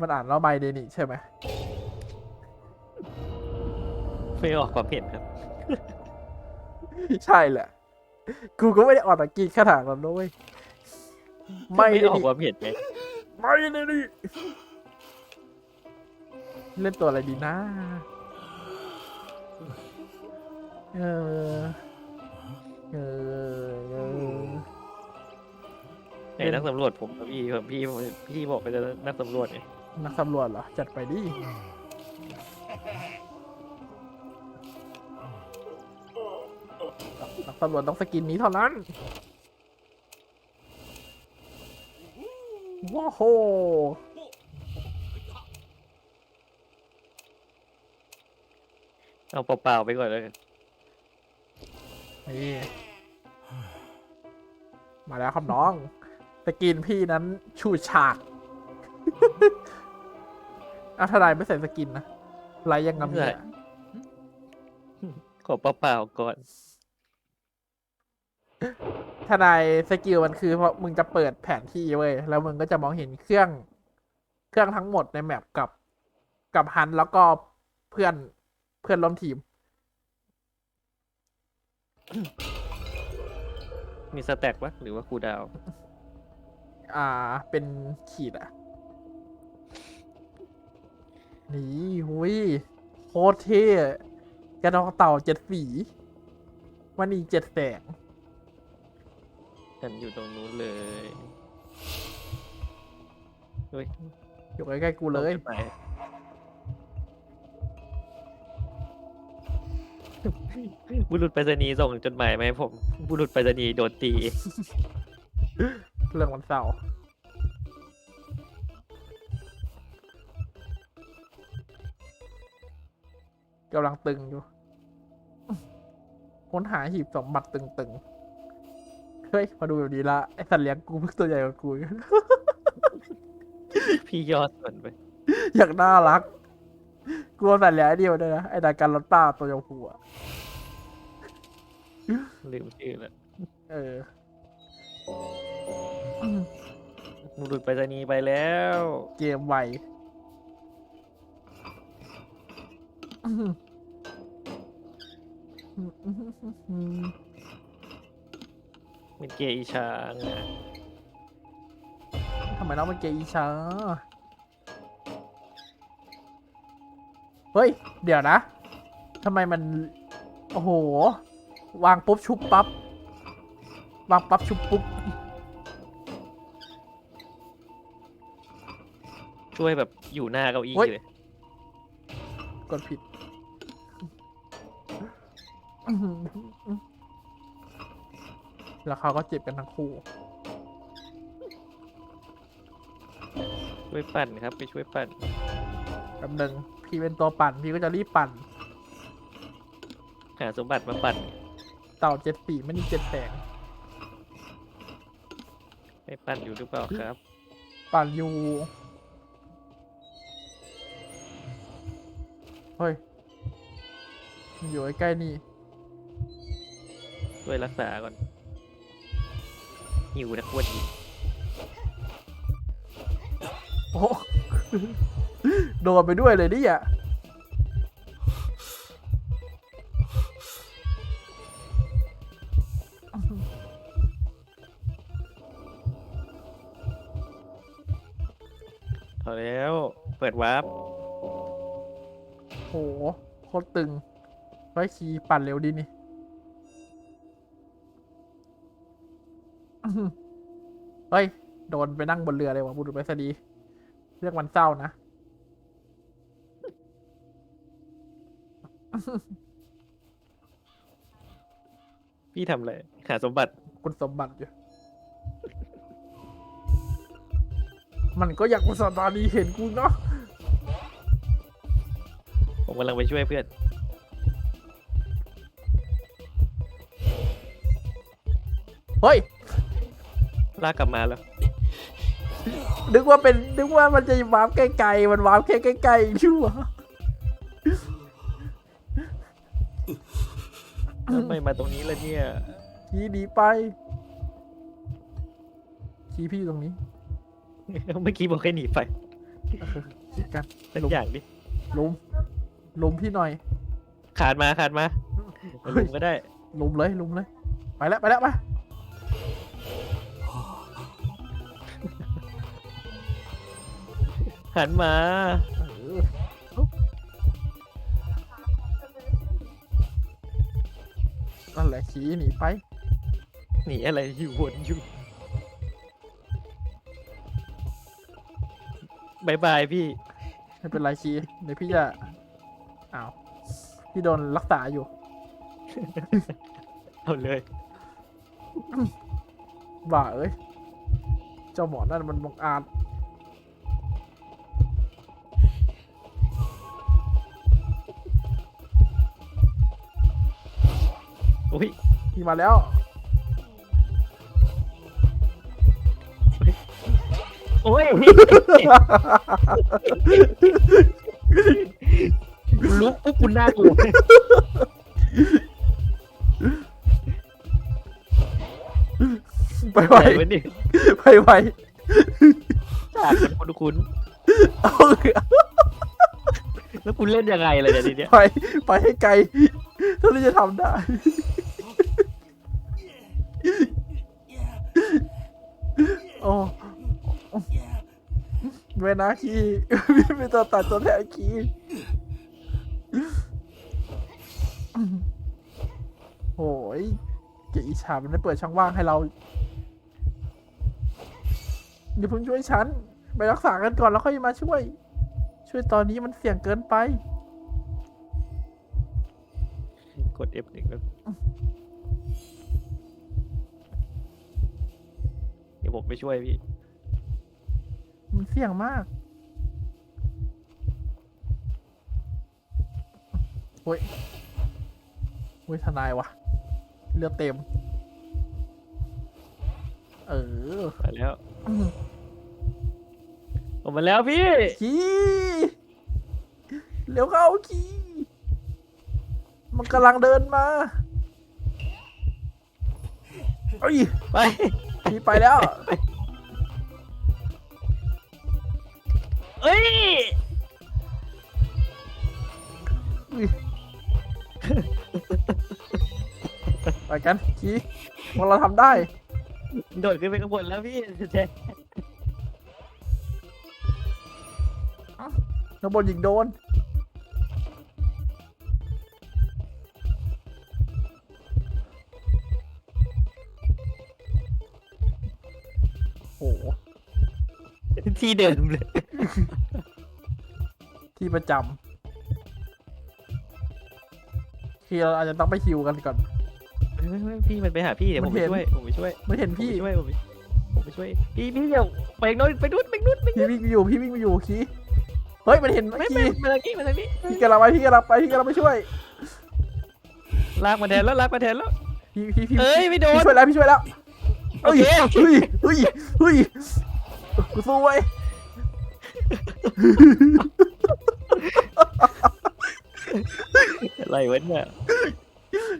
มันอ่านแล้วใบเดนิใช่ไหมไม่ออกความเห็นครับ ใช่แหละ กูก็ไม่ได้ออกตะกี้ขนาดนั้นด้วยไม่ไม่ได้ออกดิความเห็นไงไม่ได้ดิเล่นตัวอะไรดีนะ เออเอ ไหนนักสำรวจผมครับพี่ผมพี่ผมพี่บอกไปจะนักสำรวจไงนักสำรวจเหรอ จัดไปดินักสำรวจต้องสกินนี้เท่านั้น ว้าวโหเอาเปล่าๆไปก่อนแล้วกันนี่มาแล้วครับน้อง สกินพี่นั้นชูฉากอาทนายไม่ใส่สกินนะไรยังงำเนี่ยขอเปล่าๆก่อน ทนายสกิลมันคือเพราะมึงจะเปิดแผนที่เว้ย แล้วมึงก็จะมองเห็นเครื่อง เครื่องทั้งหมดในแมปกับ กับฮันแล้วก็เพื่อนเพื่อนร่วมทีม มีสแต็กวะหรือว่าครูดาว อ่า เป็นขีดอะนี่หุยโคตรเท่กระดองเต่าเจ็ดฝีมันอีเจ็ดแสงกันอยู่ตรงนู้นเลยเฮ้ยอยู่ใกล้ๆกูเลย อาไปบุรุษไปรษณีย์ส่งจดหมายมาให้ผม บุรุษไปรษณีย์โดนตี เรื่องวันเสาร์กำลังตึงอยู่ค้นหาหีบสมบัติตึงๆ เฮ้ย มาดูแบบนี้ละ ไอสัตว์เลี้ยงกูเพิ่งตัวใหญ่กว่ากูอีกพี่ยอดส่วนไป อยากน่ารัก กลัวสัตว์เลี้ยงไอ้เดียวด้วยนะ ไอ้ดาการรถป้าตัวชมพูอะลืมชื่อแล้วเออ บุรุษไปรษณีย์ไปแล้ว เกมไวเป็นเกย์อีช้างนะทำไมน้องเป็นเกย์อีชา เฮ้ย เดี๋ยวนะทำไมมัน โอ้โห วางปุ๊บชุบปั๊บ วางปั๊บชุบปุ๊บ ช่วยแบบอยู่หน้าเก้าอี้เฮ้ยเลย กดผิดแล้วเขาก็เจ็บกันทั้งคู่ ช่วยปั่นครับ ไปช่วยปั่น แป๊บนึงพี่เป็นตัวปั่น พี่ก็จะรีบปั่น หาสมบัติมาปั่น เต่าเจ็ดปีไม่มีเจ็ดแสงไม่ปั่นอยู่หรือเปล่าครับ ปั่นอยู่ เฮ้ยมันอยู่ใกล้ๆนี่ช่วยรักษาก่อนหิวนะควรหิวโอ้โดนไปด้วยเลยนี่อะพอแล้ว เปิดวาร์ปโหโค ตรตึงไว้ขี่ปั่นเร็วดีนี่อื้อหือเฮ้ย โดนไปนั่งบนเรือเลยว่ะบุรุษไปรษณีย์เรื่องวันเศร้านะ พี่ทำอะไร หาสมบัติ คุณสมบัติอยู่ มันก็อยากกุศลตานีเห็นกูเนาะ ผมกำลังไปช่วยเพื่อน เฮ้ย ลากกลับมาแล้ว นึกว่าเป็น นึกว่ามันจะวาร์ปไกลๆ มันวาร์ปแค่ใกล้ๆชั่วทำไมมาตรงนี้ล่ะเนี่ย ขี่หนีไป ขี่พี่อยู่ตรงนี้ เมื่อกี้บอกให้หนีไปคิดกันสักอย่างดิลุม ลุมพี่หน่อยขาดมาขาดมาเฮ้ลุยมก็ได้ลุมเลยลุมเลย ไปแล้วไปแล้วไปหันมาเออนั่นแหละขี่หนีไปหนีอะไรอยู่วนอยู่บายบายพี่ ไม่เป็นไรคีเดี๋ยวพี่จะ อ้าวพี่โดนรักษาอยู่ เอาเลยบ้าเอ้ย เจ้าหมอนั่นมันบังอาจอุ้ยพี่มาแล้ว โอ้ย ลุกปุ๊บคุณน่ากลัวไปไวไหนวะเนี่ยไปไวฉากมันคุ้นเอาๆแล้วคุณเล่นยังไงเลยเนี่ยทีเนี้ยไปไปให้ไกลเท่าที่จะทำได้ โอ้เวนาคีพี่ไม่ต้องตัดตัวแทนคี ยเกอีชามันได้เปิดช่องว่างให้เราอย่าเพิ่งช่วยฉัน ไปรักษากันก่อนแล้วค่อยมาช่วย ช่วยตอนนี้มันเสี่ยงเกินไป กด F หนึ่งแล้วเดี๋ยวผมไปช่วยพี่ มันเสี่ยงมากเฮ้ยเฮ้ยทนายวะ เลือดเต็ม เออมาแล้วผมมาแล้วพี่ขี้เร็วเข้าขี้มันกำลังเดินมาเอ้ยไปพี่ไปแล้วเอ้ยอุ๊ย ไปกันขี้พวกเราทำได้ โดดขึ้นไปข้างบนแล้วพี่แจ๊คข้างบนยิงโดน โอ้โหที่เดิมเลย ที่ประจำคือเราอาจจะต้องไปคิวกันก่อน ไม่ไม่พี่มันไปหาพี่เดี๋ยวผมมันไปเห็นช่วยผมไปช่วยไม่เห็นผมพี่ไปช่วยผมไปผมไปช่วย พี่พี่เดี๋ยวไปโน้นไปนู้นไปนู้นไปพี่วิ่งไปอยู่พี่วิ่งไปอยู่คีเฮ้ยมันเห็นไม่คีไม่มาทางนี้มาทางนี้พี่กำลังไปพี่กำลังไปพี่กำลังไปช่วยลากมาแทนแล้วลากมาแทนแล้ว พี่พี่พี่เอ้ยไม่โดนพี่ช่วยแล้วพี่ช่วยแล้วโอเคเฮ้ยเฮ้ยเฮ้ยกูสู้ไว้ยอะไรวะเนี่ย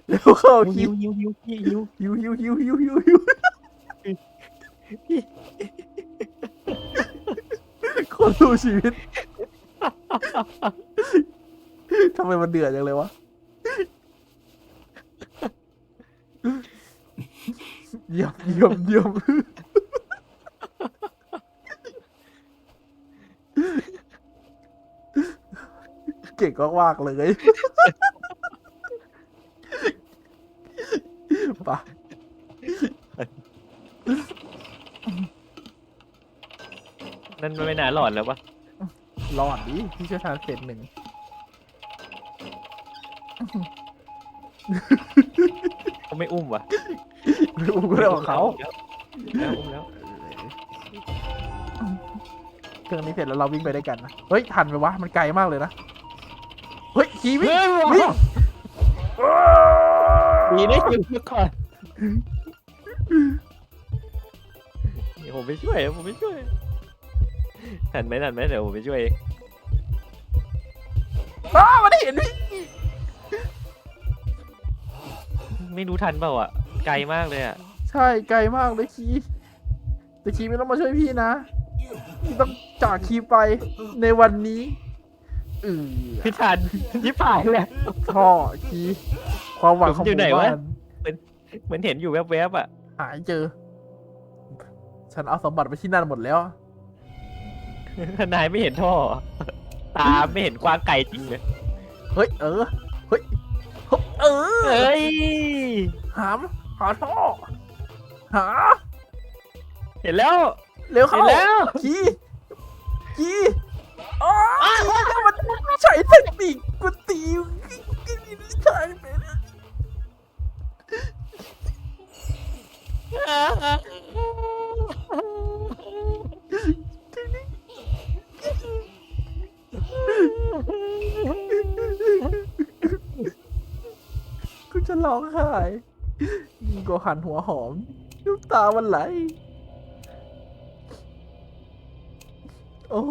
เร็วเข้าคียิวยิวยิวพี่ยิวหิวหิวหิวหิวหิวหิวคนสู้ชีวิตทำไมมันเดือดจังเลยวะเยี่ยมเยี่ยมเยี่ยมเก่งก็วากๆเลยปะ นั่นไม่น่าหลอดแล้วปะรอดดิพี่เชี่ยวชาญเศษหนึ่งเขาไม่อุ้มวะรู้ก็ได้ของเขาแล้วอุ้มแล้วเครื่องนี้เสร็จแล้วเราวิ่งไปได้วยกันนะเฮ้ยทันไหมวะมันไกลมากเลยนะเฮ้ยขี่วิ่งเฮ้ยวิ่งดีได้ยิงมาก่อนเดี๋ยวผมไปช่วยเดี๋ยวผมไปช่วย ทันไหมทันไหมเดี๋ยวผมไปช่วยเองอ้ามันเห็นพี่ไม่รู้ทันเปล่าอะ ไกลมากเลยอะ ใช่ไกลมากเลยขี่แต่ขี่ไม่ต้องมาช่วยพี่นะที่ต้องจากคีไปในวันนี้เออพี่ทันยิบผ่านเลยท่อคีความหวังของผมอยู่หไหนมู่วะ บ้านเหมือนเห็นอยู่แวบๆอะหายเจอ ฉันเอาสมบัติไปที่นั่นหมดแล้ว นายไม่เห็นท่อ ตาไม่เห็นกว้างไกลจริงเลยเฮ้ย เออ เฮ้ยเออเฮ้ย หามหาท่อ หา เห็นแล้ว เร็วเห็เข้านแล้วคีคีอ๋อคีมันใช้เทคนิคกูตีกีทางไปนะ ร้องไห้ยิ่งก็หันหัวหอมน้ำตามันไหล โอ้